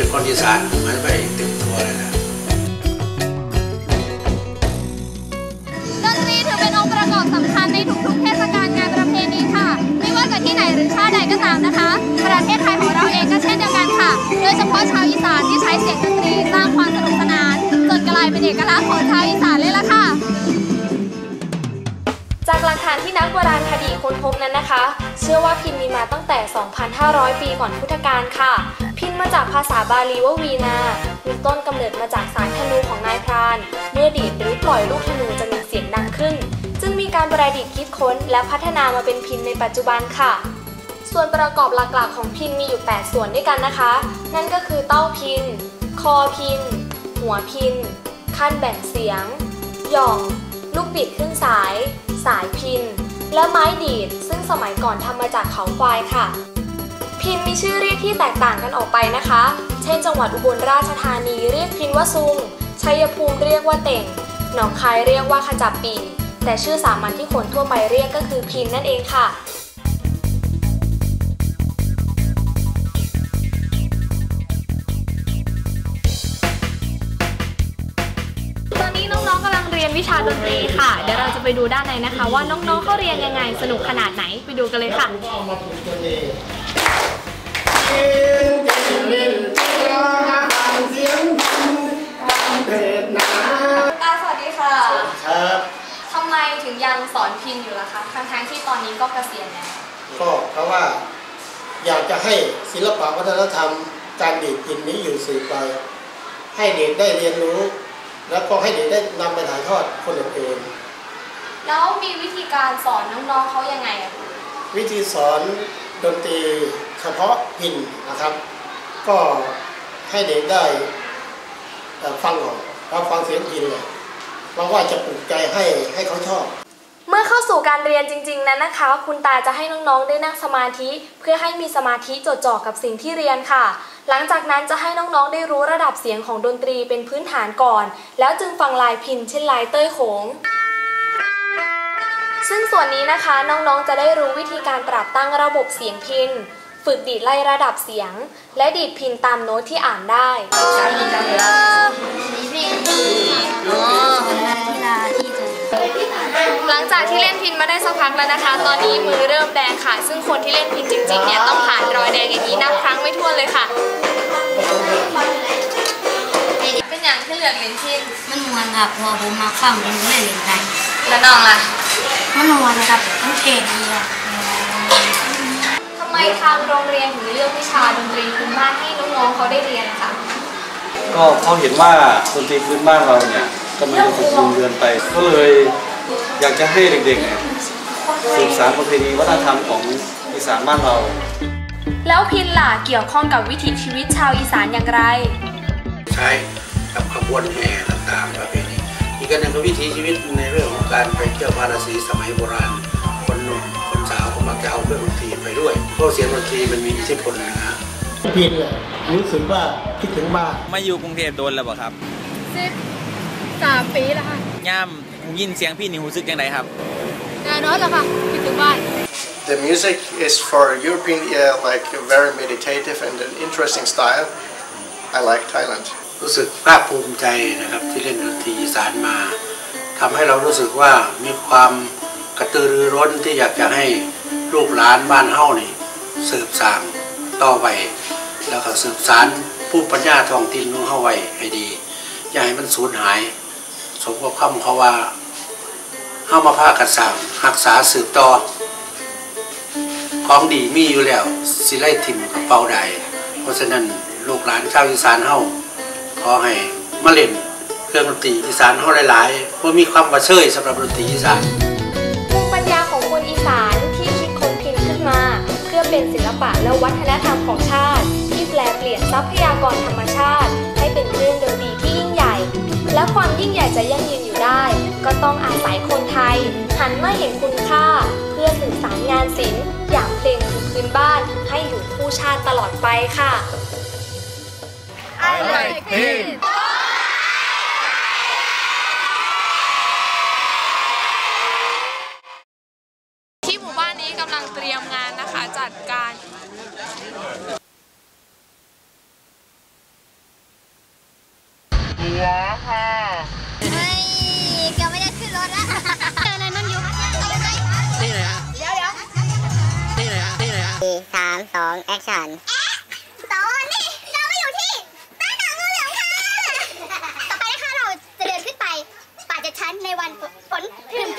็นคนอีสานมันไปต็มตัวเลยนะดนตรีถือเป็นองค์ประกอบสำคัญในทุกๆเทศกาลงานประเพณีค่ะ ไม่ว่าจะที่ไหนหรือชาติใดก็ตามนะคะ ประเทศไทยของเราเองก็เช่นเดียวกันค่ะ โดยเฉพาะชาวอีสานที่ใช้เสียงดนตรีสร้างความสนุกสนานจนกลายเป็นเอกลักษณ์ของชาวอีสานเลยล่ะค่ะ ลักฐานที่นักโบราณคดีค้นพบนั้นนะคะ เชื่อว่าพินมีมาตั้งแต่ 2,500 ปีก่อนพุทธกาลค่ะ พินมาจากภาษาบาลีว่าวีนา มีต้นกำเนิดมาจากสายธนูของนายพราน เมื่อดีดหรือปล่อยลูกธนูจะมีเสียงดังขึ้น จึงมีการประดิษฐ์คิดค้นและพัฒนามาเป็นพินในปัจจุบันค่ะส่วนประกอบหลักๆ ของพินมีอยู่ 8 ส่วนด้วยกันนะคะ นั่นก็คือเต้าพิน คอพิน หัวพิน ขั้นแบ่งเสียง หย่อง ลูกบิดขึ้นสาย สายพิน และไม้ดีด ซึ่งสมัยก่อนทำมาจากเขาควายค่ะ พินมีชื่อเรียกที่แตกต่างกันออกไปนะคะ เช่น จังหวัดอุบลราชธานีเรียกพินว่าซุง ชัยภูมิเรียกว่าเต่ง หนองคายเรียกว่าขจับปี แต่ชื่อสามัญที่คนทั่วไปเรียกก็คือพินนั่นเองค่ะ วิชาดนตรีค่ะ เดี๋ยวเราจะไปดูด้านในนะคะ ว่าน้องๆเขาเรียนยังไงสนุกขนาดไหนไปดูกันเลยค่ะ ตาสวัสดีค่ะครับทำไมถึงยังสอนพินอยู่ล่ะคะทั้งๆที่ตอนนี้ก็เกษียณแล้ว ก็เพราะว่าอยากจะให้ศิลปะวัฒนธรรมการดีดพินนี้อยู่สืบไป ให้เด็กได้เรียนรู้ แล้วก็ให้เด็กได้นำไปถ่ายทอดคนอื่นแล้วมีวิธีการสอนน้องๆเขายังไงอะคะๆวิธีสอนดนตรีเฉพาะพินนะครับ ก็ให้เด็กได้เอ่อฟังก่อนรับฟังเสียงพินเลยเพราะว่าจะปลุกใจให้ให้เขาชอบ เมื่อเข้าสู่การเรียนจริง ๆ นั้นนะคะ คุณตาจะให้น้องๆได้นั่งสมาธิ เพื่อให้มีสมาธิจดจ่อกับสิ่งที่เรียนค่ะ หลังจากนั้นจะให้น้องๆได้รู้ระดับเสียงของดนตรีเป็นพื้นฐานก่อน แล้วจึงฟังลายพินเช่นลายเต้ยโขงซึ่งส่วนนี้นะคะน้องๆจะได้รู้วิธีการปรับตั้งระบบเสียงพินฝึกดีดไล่ระดับเสียง และดีดพินตามโน้ตที่อ่านได้ งจากที่เล่นพินมาได้สักพักแล้วนะคะ ตอนนี้มือเริ่มแดงค่ะ ซึ่งคนที่เล่นพินจริงๆเนี่ยต้องผ่านรอยแดงอย่างนี้นับครั้งไม่ถ้วนเลยค่ะเป็นอย่างที่เหลือกเล่นพินมันมวนครับพอผมมาฟังผมก็เลยเล่นได้แล้วน้องล่ะมันมวนครับมันเท่ดีครับทำไมทางโรงเรียนถึงเลือกวิชาดนตรีพื้นบ้านให้น้องๆเขาได้เรียนนะคะก็เขาเห็นว่าดนตรีพื้นบ้านเราเนี่ยกำลังจะถูกลืมเลือนไปก็เลย อยากจะให้เด็กๆเนี่ยสืบสานประเพณีวัฒนธรรมของอีสานบ้านเรา แล้วพินล่ะเกี่ยวข้องกับวิถีชีวิตชาวอีสานอย่างไร ใช้กับขบวนแห่ต่างๆประเพณีอีกอันหนึ่งก็วิถีชีวิตในเรื่องของการไปเที่ยวพาราสีสมัยโบราณ คนหนุ่มคนสาวก็มักจะเอาเครื่องดนตรีไปด้วยเพราะเสียงดนตรีมันมีอิทธิพลนะฮะพินเลยรู้สึกว่าคิดถึงบ้านมาอยู่กรุงเทพโดนแล้วบ่ครับสิบสามปีแล้วค่ะย่าม ยินเสียงพี่นี่รู้สึกยังไงครับแน่นอนแล้วค่ะคิดถึงบ้าน The music is for European, yeah, like a very meditative and an interesting style. I like Thailand. รู้สึกภาคภูมิใจนะครับที่เล่นดนตรีอีสานมาทำให้เรารู้สึกว่ามีความกระตือรือร้นที่อยากจะให้ลูกหลานบ้านเฮ้านี่สืบสานต่อไป แล้วก็สืบสานผู้ปัญญาท้องถิ่นของเฮ้าไว้ให้ดี อย่าให้มันสูญหาย สมกับคำเขาว่า เฮ้ามาพากันสร้างรักษาสืบต่อ ของดีมีอยู่แล้ว สิไล่ถิ่มกระเป๋าใดเพราะฉะนั้นลูกหลานชาวอีสานเฮาขอให้มาเล่นเครื่องดนตรีอีสานเฮาหลายๆเพราะมีความว่าเชยสำหรับดนตรีอีสานภูมิปัญญาของคนอีสานที่คิดค้นพินขึ้นมา เพื่อเป็นศิลปะและวัฒนธรรมของชาติ ที่แปลเปลี่ยนทรัพยากรธรรมชาติ ให้เป็นเครื่องดนตรีที่ยิ่งใหญ่ และความยิ่งใหญ่จะยั่งยืนอยู่ได้ ก็ต้องอาศัยคนไทย หันมาเห็นคุณค่า เพื่อสื่อสารงานศิลป์อย่างเพลงพื้นบ้านให้อยู่คู่ชาติตลอดไปค่ะ I like pin ที่หมู่บ้านนี้กำลังเตรียมงานนะคะ จัดการเสี่สามสองแอคชั่นตอนนี้เราก็อยู่ที่ใต้หนังงูเหลือมค่ะ ต่อไปนะคะเราจะเดินขึ้นไปป่าเจ็ดชั้นในวันฝนพรึม